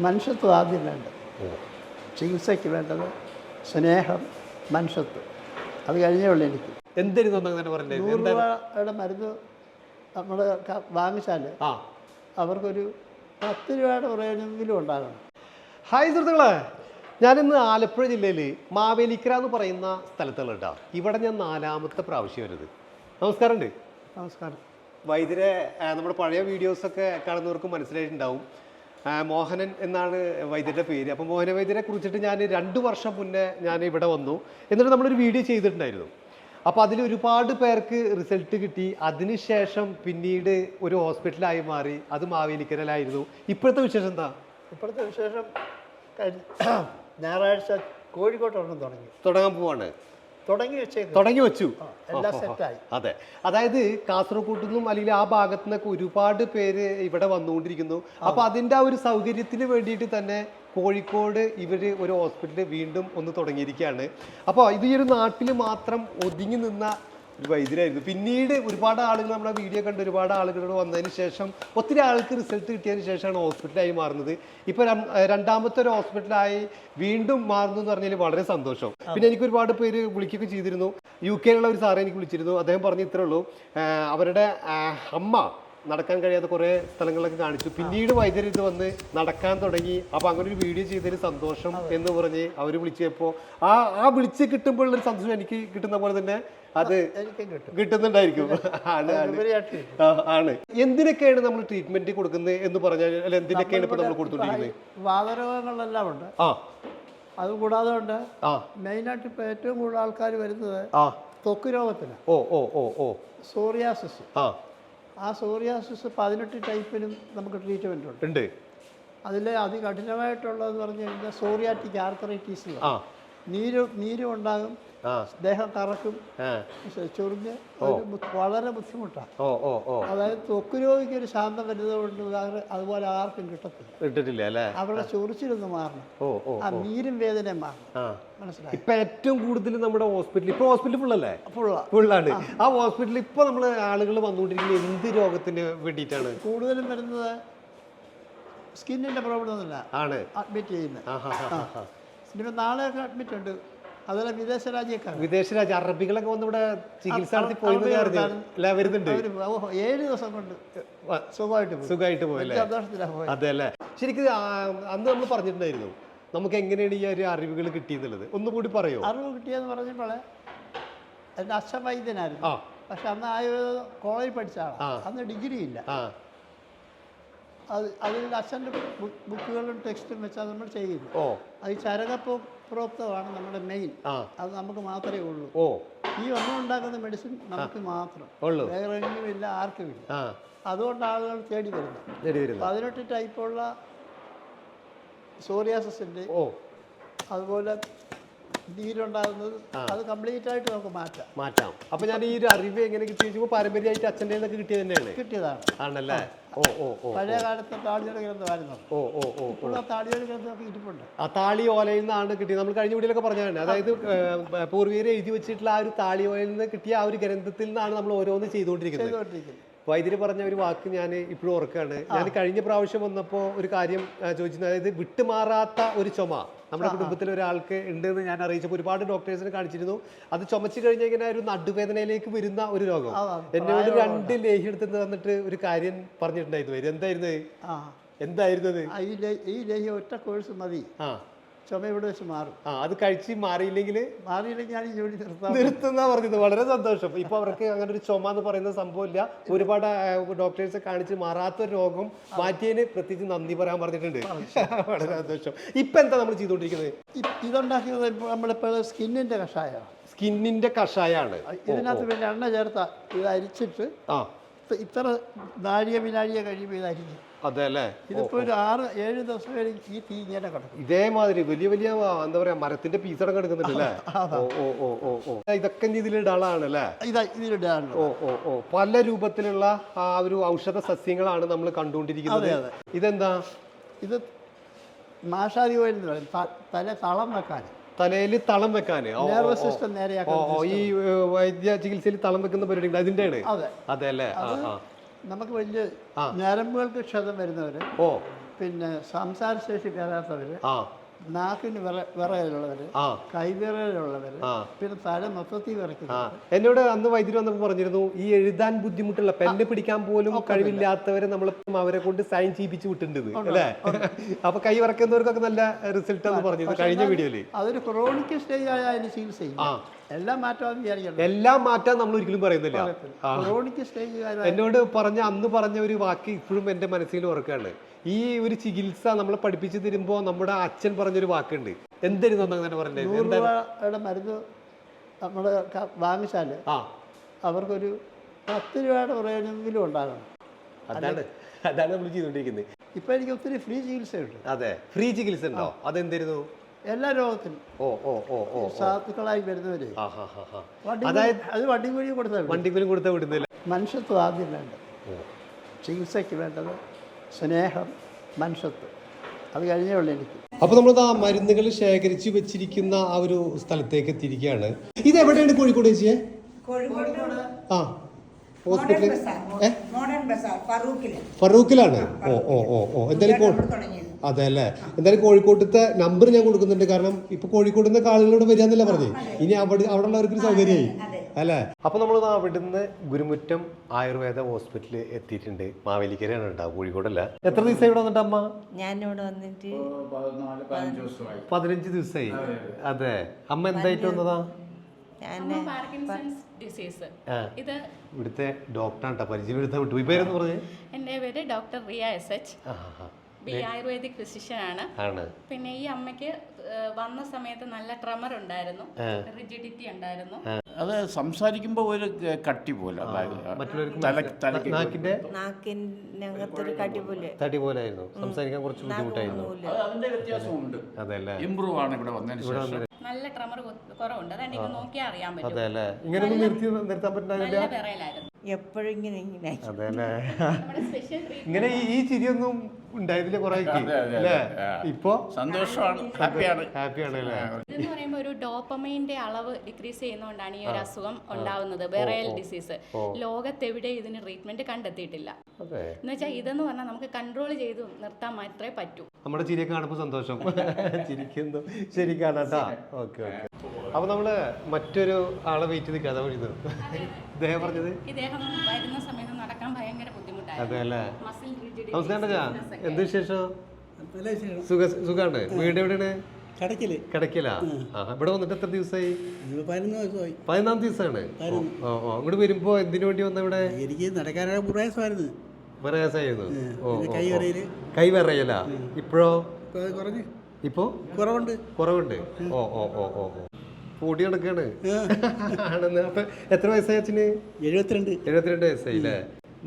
മനുഷ്യത്വം ആദ്യം വേണ്ടത്. ചികിത്സയ്ക്ക് വേണ്ടത് സ്നേഹം മനുഷ്യത്വം. അത് കഴിഞ്ഞേ ഉള്ളൂ എനിക്ക്. നൂറ് രൂപയുടെ മരുന്ന് നമ്മൾ വാങ്ങിച്ചാൽ അവർക്കൊരു പത്ത് രൂപയുടെ പ്രയോജനമെങ്കിലും ഉണ്ടാകണം. ഹായ് സുഹൃത്തുക്കളെ. ഞാനിന്ന് ആലപ്പുഴ ജില്ലയിൽ മാവേലിക്കര എന്ന് പറയുന്ന സ്ഥലത്തുള്ള ഇവിടെ ഞാൻ നാലാമത്തെ പ്രാവശ്യം വരുന്നത്. നമസ്കാരമുണ്ട്. നമസ്കാരം. വൈദ്യരെ നമ്മുടെ പഴയ വീഡിയോസൊക്കെ കാണുന്നവർക്ക് മനസ്സിലായിട്ടുണ്ടാവും. മോഹനൻ എന്നാണ് വൈദ്യരുടെ പേര്. അപ്പോൾ മോഹന വൈദ്യരെ കുറിച്ചിട്ട് ഞാൻ രണ്ട് വർഷം മുന്നേ ഞാൻ ഇവിടെ വന്നു. എന്നിട്ട് നമ്മളൊരു വീഡിയോ ചെയ്തിട്ടുണ്ടായിരുന്നു. അപ്പോൾ അതിൽ ഒരുപാട് പേർക്ക് റിസൾട്ട് കിട്ടി. അതിനുശേഷം പിന്നീട് ഒരു ഹോസ്പിറ്റലായി മാറി. അത് മാവേലിക്കരലായിരുന്നു ഇപ്പോഴത്തെ വിശേഷം എന്താ? ഇപ്പോഴത്തെ വിശേഷം ഞായറാഴ്ച കോഴിക്കോട്ടൊന്നും തുടങ്ങി. തുടങ്ങാൻ പോവാണ്. തുടങ്ങി വെച്ചേ തുടങ്ങി വെച്ചു. എല്ലാം സെറ്റായി അതെ. അതായത് കാസർഗോഡ് നിന്നും അല്ലെങ്കിൽ ആ ഭാഗത്തു നിന്നൊക്കെ ഒരുപാട് പേര് ഇവിടെ വന്നുകൊണ്ടിരിക്കുന്നു. അപ്പൊ അതിന്റെ ആ ഒരു സൗകര്യത്തിന് വേണ്ടിയിട്ട് തന്നെ കോഴിക്കോട് ഇവർ ഒരു ഹോസ്പിറ്റൽ വീണ്ടും ഒന്ന് തുടങ്ങിയിരിക്കുകയാണ്. അപ്പോൾ ഇത് ഈ ഒരു നാട്ടിൽ മാത്രം ഒതുങ്ങി നിന്ന ഒരു വൈദ്യരായിരുന്നു. പിന്നീട് ഒരുപാട് ആളുകൾ നമ്മുടെ വീഡിയോ കണ്ട് ഒരുപാട് ആളുകളോട് വന്നതിന് ശേഷം ഒത്തിരി ആൾക്ക് റിസൾട്ട് കിട്ടിയതിന് ശേഷമാണ് ഹോസ്പിറ്റലായി മാറുന്നത്. ഇപ്പൊ രണ്ടാമത്തെ ഒരു ഹോസ്പിറ്റലായി വീണ്ടും മാറുന്നു എന്ന് പറഞ്ഞാൽ വളരെ സന്തോഷം. പിന്നെ എനിക്ക് ഒരുപാട് പേര് വിളിക്കുകയൊക്കെ ചെയ്തിരുന്നു. യു കെയിലുള്ള ഒരു സാറെ എനിക്ക് വിളിച്ചിരുന്നു. അദ്ദേഹം പറഞ്ഞു ഇത്രേ ഉള്ളൂ. അവരുടെ അമ്മ നടക്കാൻ കഴിയാത്ത കുറേ സ്ഥലങ്ങളൊക്കെ കാണിച്ചു. പിന്നീട് വൈദ്യർ ഇത് വന്ന് നടക്കാൻ തുടങ്ങി. അപ്പൊ അങ്ങനെ ഒരു വീഡിയോ ചെയ്തതിൽ സന്തോഷം എന്ന് പറഞ്ഞ് അവർ വിളിച്ചപ്പോൾ ആ ആ വിളിച്ച് കിട്ടുമ്പോഴുള്ള ഒരു സന്തോഷം എനിക്ക് കിട്ടുന്ന പോലെ തന്നെ അത് കിട്ടുന്നുണ്ടായിരിക്കും. ആണ് ആണ്. എന്തിനൊക്കെയാണ് നമ്മൾ ട്രീറ്റ്മെന്റ് കൊടുക്കുന്നത് എന്ന് പറഞ്ഞാൽ അല്ല എന്തിനൊക്കെയാണ് ഇപ്പൊ നമ്മൾ കൊടുത്തുകൊണ്ടിരിക്കുന്നത് വാതരോഗങ്ങളെല്ലാം ഉണ്ട്. ആ. അത് കൂടാതെ ഉണ്ട്. ആ. മെയിനായിട്ട് ഇപ്പോൾ ഏറ്റവും കൂടുതൽ ആൾക്കാർ വരുന്നത് ആ. ത്വക്ക് രോഗത്തിന്. ഓ ഓ ഓ ഓ. സോറിയാസിസ്. ആ. ആ സോറിയാസിസ് പതിനെട്ട് ടൈപ്പിനും നമുക്ക് ട്രീറ്റ്മെന്റ് ഉണ്ട്. ഉണ്ട്. അതിൽ അതികഠിനമായിട്ടുള്ളതെന്ന് പറഞ്ഞു കഴിഞ്ഞാൽ സോറിയാറ്റിക് ആർത്തറൈറ്റീസ് ആ. നീര് നീരും ഉണ്ടാകും ദേഹം കറക്കും. ചൊറിഞ്ഞ് വളരെ ബുദ്ധിമുട്ടാണ്. ഓ ഓ ഓ. അതായത് ത്വക്ക് രോഗിക്ക് ഒരു ശാന്തം വരുന്നതുകൊണ്ട് കൊണ്ട് അതുപോലെ ആർക്കും കിട്ടത്തില്ല. കിട്ടിട്ടില്ല അല്ലേ? അവരുടെ ചൊറിച്ചിലൊന്ന് മാറണം. ഓ ഓ ആ നീരും വേദനയും മാറണം. മനസ്സിലായി? ഇപ്പൊ ഏറ്റവും കൂടുതൽ നമ്മുടെ ഹോസ്പിറ്റൽ ഇപ്പൊ ഹോസ്പിറ്റൽ ഫുള്ളല്ലേ? ഫുള്ളാണ്. ആ. ഹോസ്പിറ്റലിൽ ഇപ്പൊ നമ്മൾ ആളുകൾ വന്നുകൊണ്ടിരിക്കുന്നത് എന്ത് രോഗത്തിന് വേണ്ടിയിട്ടാണ്? കൂടുതലും വരുന്നത് സ്കിന്നിന്റെ പ്രോബ്ലം ഒന്നുമില്ല. ആണ്. അഡ്മിറ്റ് ചെയ്യുന്നത്. ഇനിയിപ്പോൾ നാളെയൊക്കെ അഡ്മിറ്റ് ഉണ്ട്. അതുപോലെ വിദേശ രാജ്യക്കാർ വിദേശ രാജ്യ അറബികളൊക്കെ വന്ന് ഇവിടെ ചികിത്സ നടത്തി പോയി അല്ല വരുന്നുണ്ട് ഏഴ് ദിവസം കൊണ്ട് സുഖമായിട്ട് സുഖമായിട്ട് പോയല്ലേ അതെ അല്ലേ? ശരിക്കും അന്ന് നമ്മൾ പറഞ്ഞിട്ടുണ്ടായിരുന്നു നമുക്ക് എങ്ങനെയാണ് ഈ ഒരു അറിവുകൾ കിട്ടിയെന്നുള്ളത്? ഒന്നുകൂടി പറയോ? അറിവ് കിട്ടിയെന്ന് പറഞ്ഞപ്പോൾ എന്റെ അച്ഛൻ വൈദ്യനായിരുന്നു. പക്ഷെ അന്ന് ആയുർവേദ കോളേജിൽ പഠിച്ച ആളാണ് അന്ന് ഡിഗ്രി ഇല്ല അത് അതിൽ അച്ഛന്റെ ബുക്കുകളും ടെക്സ്റ്റും വെച്ചാൽ നമ്മൾ ചെയ്യുന്നു അത് ചരകപ്പോ പ്രോക്തമാണ് നമ്മുടെ മെയിൻ. അത് നമുക്ക് മാത്രമേ ഉള്ളൂ. ഓ. ഈ ഒന്നും ഉണ്ടാക്കുന്ന മെഡിസിൻ നമുക്ക് മാത്രം. ഉള്ളൂ. വേറെ എങ്ങും ഇല്ല ആർക്കും ഇല്ല. അതുകൊണ്ട് ആളുകൾ തേടി വരുന്നു. തേടി വരുന്നു. പതിനെട്ട് ടൈപ്പുള്ള സോറിയാസിന്റെ ഓ. അതുപോലെ നീരുണ്ടാകുന്നത് അത് കംപ്ലീറ്റ് ആയിട്ട് നമുക്ക് മാറ്റാം. മാറ്റാം. അപ്പൊ ഞാൻ ഈ ഒരു അറിവ് എങ്ങനെ കിട്ടി ചോദിച്ചപ്പോൾ പാരമ്പര്യമായിട്ട് അച്ഛന്റെ നിന്നൊക്കെ കിട്ടിയത് തന്നെയാണ്? കിട്ടിയതാണ്. ആണല്ലേ? ഓ ഓ ഓ പഴയ കാലത്തെ താളിയുടെ ഗ്രന്ഥമായിരുന്നു ഓ ഓ ഓ ഇപ്പോൾ ആ താളിയുടെ ഗ്രന്ഥമൊക്കെ ഇരിപ്പുണ്ട്. ആ താളി ഓലയിൽ നിന്നാണ് കിട്ടിയത്. നമ്മൾ കഴിഞ്ഞ വീട്ടിലൊക്കെ പറഞ്ഞതാണ് അതായത് ഏഹ്, പൂർവികരെ എഴുതി വെച്ചിട്ടുള്ള ആ ഒരു താളി ഓലയിൽ നിന്ന് കിട്ടിയ ആ ഒരു ഗ്രന്ഥത്തിൽ നിന്നാണ് നമ്മൾ ഓരോന്ന് ചെയ്തുകൊണ്ടിരിക്കുന്നത്. വൈദ്യര് പറഞ്ഞ ഒരു വാക്ക് ഞാൻ ഇപ്പോഴും ഓർക്കുകയാണ് ഞാൻ കഴിഞ്ഞ പ്രാവശ്യം വന്നപ്പോൾ ഒരു കാര്യം ചോദിച്ചിരുന്നു. അതായത് വിട്ടുമാറാത്ത ഒരു ചുമ നമ്മുടെ കുടുംബത്തിൽ ഒരാൾക്ക് ഉണ്ട് എന്ന് ഞാൻ അറിയിച്ചപ്പോൾ ഒരുപാട് ഡോക്ടേഴ്സിനെ കാണിച്ചിരുന്നു. അത് ചുമച്ചു കഴിഞ്ഞാൽ ഇങ്ങനെ ഒരു നടുവേദനയിലേക്ക് വരുന്ന ഒരു രോഗം. എന്നോട് രണ്ട് ലേഹി എടുത്ത് തന്നിട്ട് ഒരു കാര്യം പറഞ്ഞിട്ടുണ്ടായിരുന്നു. എന്തായിരുന്നു? എന്തായിരുന്നു ഈ ലേഹി ഒറ്റ കോഴ്സ് മതി. ചുമ ഇവിടെ വെച്ച് മാറും. ആ അത് കഴിച്ച് മാറിയില്ലെങ്കിൽ മാറിയില്ലെങ്കിൽ ഞാൻ ഈ ജോലി നിർത്താം നിർത്തുന്ന പറഞ്ഞത്. വളരെ സന്തോഷം. ഇപ്പൊ അവർക്ക് അങ്ങനെ ഒരു ചുമ എന്ന് പറയുന്ന സംഭവം ഇല്ല. ഒരുപാട് ഡോക്ടേഴ്സ് കാണിച്ച് മാറാത്ത ഒരു രോഗം മാറ്റിയതിന് പ്രത്യേകിച്ച് നന്ദി പറയാൻ പറഞ്ഞിട്ടുണ്ട്. വളരെ സന്തോഷം. ഇപ്പൊ എന്താ നമ്മൾ ചെയ്തുകൊണ്ടിരിക്കുന്നത്? ഇതുണ്ടാക്കിയത് നമ്മളിപ്പോ സ്കിന്നിന്റെ കഷായ കഷായമാണ്. സ്കിന്നിന്റെ കഷായാണ്. ഇതിനകത്ത് പിന്നെ എണ്ണ ചേർത്ത ഇത് അരിച്ചിട്ട് ആ. ഇത്ര- നാഴിക വിനാഴിക കഴിയുമ്പോൾ ഇതായിരിക്കും അതെ അല്ലേ ഇതിപ്പോ ഒരു ആറ് ഏഴ് ദിവസം വരെ ഈ തീ ഇങ്ങനെ കിടക്കും. ഇതേമാതിരി വലിയ വലിയ എന്താ പറയാ മരത്തിന്റെ പീസ് അടക്കം എടുക്കുന്നുണ്ടല്ലേ? ഓ ഓ ഓ ഓ ഇതൊക്കെ ഇതിലിടാളാണ് അല്ലേ ഇതാ ഇതിലിടാണല്ലോ ഓ ഓ ഓ. പല രൂപത്തിലുള്ള ആ ഒരു ഔഷധ സസ്യങ്ങളാണ് നമ്മൾ കണ്ടുകൊണ്ടിരിക്കുന്നത്. ഇതെന്താ? ഇത് മാഷാരി ഓയിൽ തല തളം വെക്കാൻ. തലയിൽ തളം വെക്കാൻ ഈ വൈദ്യ ചികിത്സയിൽ തളം വെക്കുന്ന പരിപാടി ഉണ്ട് അതിന്റെയാണ്. അതെ. അതെ അല്ലേ നമുക്ക് വലിയ. ഞരമ്പുകൾക്ക് ക്ഷതം വരുന്നവര് ഓ. പിന്നെ സംസാരശേഷി ആ. നാക്കിന് വിറ വിറയലുള്ളവർ കൈവിറയലുള്ളവർ. പിന്നെ തല മൊത്തത്തിൽ വിറയ്ക്കുന്നത്. എന്നോട് അന്ന് വൈദ്യുതി വന്നപ്പോൾ പറഞ്ഞിരുന്നു ഈ എഴുതാൻ ബുദ്ധിമുട്ടുള്ള പെന്ന് പിടിക്കാൻ പോലും കഴിവില്ലാത്തവരെ നമ്മൾ അവരെ കൊണ്ട് സൈൻ ചെയ്യിപ്പിച്ച് വിട്ടിട്ടുണ്ട് അല്ലേ? അപ്പൊ കൈ വിറക്കുന്നവർക്കൊക്കെ നല്ല റിസൾട്ട് എന്ന് പറഞ്ഞിരുന്നു കഴിഞ്ഞ വീഡിയോയിൽ. അതൊരു ക്രോണിക് സ്റ്റേജ് ആയ അതിന് ചികിത്സ ചെയ്യും എല്ലാം വിചാരിക്കണം? എല്ലാം മാറ്റാൻ നമ്മൾ ഒരിക്കലും പറയുന്നില്ല. ആ. ക്രോണിക് സ്റ്റേജ് എന്നോട് പറഞ്ഞ അന്ന് പറഞ്ഞ ഒരു വാക്ക് ഇപ്പോഴും എന്റെ മനസ്സിൽ ഓർക്കാണ് ഈ ഒരു ചികിത്സ നമ്മളെ പഠിപ്പിച്ചു തരുമ്പോൾ നമ്മുടെ അച്ഛൻ പറഞ്ഞൊരു വാക്കുണ്ട്. എന്തായിരുന്നു അങ്ങനെ പറഞ്ഞത്? മരുന്ന് നമ്മൾ വാങ്ങിച്ചാൽ അവർക്കൊരു പത്ത് രൂപയുടെ പ്രയോജനമെങ്കിലും ഉണ്ടാകണം. അതാണ് അതാണ് നമ്മൾ ചെയ്തുകൊണ്ടിരിക്കുന്നത്. ഇപ്പൊ എനിക്ക് ഒത്തിരി ഫ്രീ ചികിത്സയുണ്ട്. അതെ ഫ്രീ ചികിത്സ ഉണ്ടോ? അതെന്തായിരുന്നു എല്ലാ രോഗത്തിനും ഓ ഓ ഓ ഓ സാധുക്കളായി വരുന്നവര്. അതായത് അത് വണ്ടി കൂലി കൊടുത്താൽ വണ്ടി വണ്ടിക്കൂലും കൊടുത്താൽ വിടുന്നില്ല. മനുഷ്യത്വം ആദ്യം വേണ്ടത്. ചികിത്സയ്ക്ക് വേണ്ടത് സ്നേഹം മനുഷ്യത്വം. അത് കഴിഞ്ഞേ ഉള്ളൂ എനിക്ക്. അപ്പൊ നമ്മൾ ആ മരുന്നുകൾ ശേഖരിച്ചു വെച്ചിരിക്കുന്ന ആ ഒരു സ്ഥലത്തേക്ക് എത്തിയിരിക്കുകയാണ്. ഇത് എവിടെയാണ് കോഴിക്കോട് ചേച്ചിയെ കോഴിക്കോട് ആ. മോഡേൺ ബസാർ. മോഡേൺ ബസാർ ഫറൂഖിൽ. ഫറൂഖിലാണ്. ഓ ഓ ഓ ഓ. എന്തായാലും അതെ അല്ലേ എന്തായാലും കോഴിക്കോട്ടത്തെ നമ്പർ ഞാൻ കൊടുക്കുന്നുണ്ട്. കാരണം ഇപ്പൊ കോഴിക്കോട് നിന്ന് ആളുകളോട് എന്നല്ലേ പറഞ്ഞു ഇനി അവിടെ അവിടെ ഉള്ളവർക്ക് സൗകര്യമായി അതെ അല്ലേ? അപ്പൊ നമ്മൾ അവിടുന്ന് ഗുരുമുറ്റം ആയുർവേദ ഹോസ്പിറ്റലിൽ എത്തിയിട്ടുണ്ട്. മാവേലിക്കരയാണ് ഉണ്ടാവും കോഴിക്കോടല്ല. എത്ര ദിവസം ഇവിടെ വന്നിട്ട് അമ്മ? ഞാനിവിടെ വന്നിട്ട് പതിനഞ്ച് ദിവസമായി. അതെ അമ്മ എന്തായിട്ട് വന്നതാ? ഞാൻ പാർക്കിൻസൺസ് ഡിസീസ്. ആ. ഇത് ഇവിടുത്തെ ഡോക്ടറാണ് കേട്ടോ എടുത്താൽ വിട്ടു. പേരെന്ന് പറഞ്ഞു. എന്റെ പേര് doctor Riya S H. B ayurvedic physician ആണ്. പിന്നെ ഈ അമ്മയ്ക്ക് വന്ന സമയത്ത് നല്ല ട്രമർ ഉണ്ടായിരുന്നു. റിജിഡിറ്റി ഉണ്ടായിരുന്നു. അത് സംസാരിക്കുമ്പോൾ ഒരു കട്ടി പോലെ. തടി പോലായിരുന്നു. സംസാരിക്കാൻ കുറച്ച് ബുദ്ധിമുട്ടായിരുന്നു. അത് അതിന്റെ വ്യത്യാസമുണ്ട്. ഇമ്പ്രൂവ് ആണ് ഇവിടെ വന്നതിന് ശേഷം. നല്ല ട്രമർ കുറവുണ്ട്. അതാണ് ഇത് നോക്കിയാൽ അറിയാൻ പറ്റും. അതെ ഇങ്ങനെയൊന്നും നിർത്തി നിർത്താൻ വിറയലായിരുന്നു. എപ്പോഴും ഇങ്ങനെ ഇങ്ങനെ. ഇങ്ങനെ ഈ- ഈ ചിരിയൊന്നും ഉണ്ടായിരുന്നില്ല കുറെ അല്ലേ. ഇപ്പൊ? സന്തോഷമാണ്. ഹാപ്പിയാണ്. ഹാപ്പിയാണ് അല്ലേ? ഇതെന്ന് പറയുമ്പോൾ ഒരു ഡോപ്പമൈന്റെ അളവ് ഡിക്രീസ് ചെയ്യുന്നതുകൊണ്ടാണ് ഈ ഒരു അസുഖം ഉണ്ടാവുന്നത്. ബെറയൽ ഡിസീസ് ലോകത്തെവിടെ ഇതിന് ട്രീറ്റ്മെന്റ് കണ്ടെത്തിയിട്ടില്ല. എന്ന് വെച്ചാൽ ഇതെന്ന് പറഞ്ഞാൽ നമുക്ക് കൺട്രോൾ ചെയ്ത് നിർത്താൻ മാത്രമേ പറ്റൂ. നമ്മുടെ ചിരിയൊക്കെ കാണുമ്പോൾ സന്തോഷം. ചിരിക്കുന്നു ശരിക്കാണ് കേട്ടാ. Okay okay. അപ്പൊ നമ്മൾ മറ്റൊരു ആളെ വെയിറ്റ് ചെയ്ത് കഥ പറഞ്ഞത് ഇദ്ദേഹം പറഞ്ഞത്? ഇദ്ദേഹം വരുന്ന സമയത്ത് നടക്കാൻ ഭയങ്കര ബുദ്ധിമുട്ടായിരുന്നു. അതെ അല്ലേ? മസിൽ നമസ്കാരം ചാ എന്ത് വിശേഷം? സുഖാണ്. വീട് എവിടെയാണ്? കടക്കിൽ. കിടക്കില്ല ആ. ഇവിടെ വന്നിട്ട് എത്ര ദിവസമായി. പതിനൊന്ന് ദിവസമാണ് ഓ ഓ ഇങ്ങോട്ട് വരുമ്പോ എന്തിനു വേണ്ടി വന്ന ഇവിടെ എനിക്ക് നടക്കാനുള്ള പ്രയാസമായിരുന്നു. പ്രയാസമായിരുന്നു. ഓ കൈ വിറയല ഇപ്പോഴോ? ഇപ്പൊ ഇപ്പോ? കുറവുണ്ട്. കുറവുണ്ട്. ഓ ഓ ഓ ഓ ഓ. കൂടി നടക്കാണ്. ആണെന്ന്. അപ്പൊ എത്ര വയസ്സായി അച്ഛന്? എഴുപത്തിരണ്ട്. എഴുപത്തിരണ്ട് വയസ്സായി അല്ലേ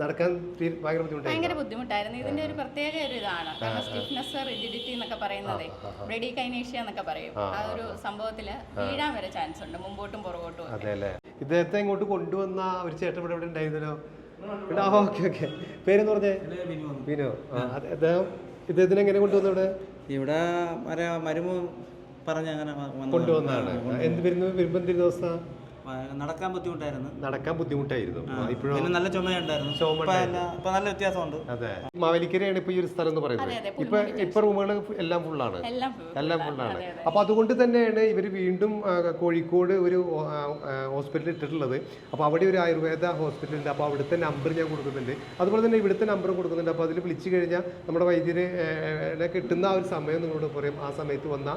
നടക്കാൻ ഭയങ്കര ഭയങ്കര ബുദ്ധിമുട്ടായിരുന്നു. ഇതിന്റെ ഒരു പ്രത്യേക ഒരു ഇതാണ്. കാരണം സ്റ്റിഫ്നെസ് റിജിഡിറ്റി എന്നൊക്കെ പറയുന്നത് റെഡികൈനേഷ്യ എന്നൊക്കെ പറയും. ആ ഒരു സംഭവത്തിൽ വീഴാൻ വരെ ചാൻസ് ഉണ്ട്. മുമ്പോട്ടും പുറകോട്ടും. അതെ അല്ലേ ഇദ്ദേഹത്തെ ഇങ്ങോട്ട് കൊണ്ടുവന്ന ഒരു ചേട്ടൻ ഇവിടെ ഇവിടെ ഉണ്ടായിരുന്നല്ലോ ഓക്കെ ഓക്കെ. പേരെന്ന് പറഞ്ഞേ? വിനു അദ്ദേഹം ഇദ്ദേഹത്തിന് എങ്ങനെ കൊണ്ടുവന്നു ഇവിടെ? ഇവിടെ മരുമോ മരുമു പറഞ്ഞ അങ്ങനെ കൊണ്ടുവന്നാണ് കൊണ്ടുവന്നതാണ്. എന്ത് വരുന്നു വരുമ്പോ എന്തൊരു ദിവസം? നടക്കാൻ ബുദ്ധിമുട്ടായിരുന്നു. നടക്കാൻ ബുദ്ധിമുട്ടായിരുന്നു. ഇപ്പോഴും നല്ല ചുമയുണ്ടായിരുന്നു. ഇപ്പൊ നല്ല വ്യത്യാസമുണ്ട്. അതെ. മാവേലിക്കരയാണ് ഇപ്പൊ ഈ ഒരു സ്ഥലം എന്ന് പറയുന്നത്. അതെ, ഇപ്പൊ ഇപ്പൊ റൂമുകൾ എല്ലാം ഫുള്ളാണ്. എല്ലാം എല്ലാം ഫുള്ളാണ്. അപ്പോൾ അതുകൊണ്ട് തന്നെയാണ് ഇവർ വീണ്ടും കോഴിക്കോട് ഒരു ഹോസ്പിറ്റൽ ഇട്ടിട്ടുള്ളത്. അപ്പൊ അവിടെ ഒരു ആയുർവേദ ഹോസ്പിറ്റൽ ഉണ്ട് അപ്പൊ അവിടുത്തെ നമ്പർ ഞാൻ കൊടുക്കുന്നുണ്ട്. അതുപോലെ തന്നെ ഇവിടുത്തെ നമ്പർ കൊടുക്കുന്നുണ്ട്. അപ്പൊ അതിൽ വിളിച്ചു കഴിഞ്ഞാൽ നമ്മുടെ വൈദ്യര് കിട്ടുന്ന ആ ഒരു സമയം നിങ്ങളോട് പറയും. ആ സമയത്ത് വന്ന.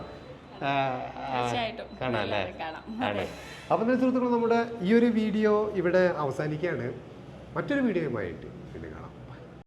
കാണാം അല്ലേ. ആണ് സുഹൃത്തുക്കൾ നമ്മുടെ ഈ ഒരു വീഡിയോ ഇവിടെ അവസാനിക്കുകയാണ്. മറ്റൊരു വീഡിയോയുമായിട്ട്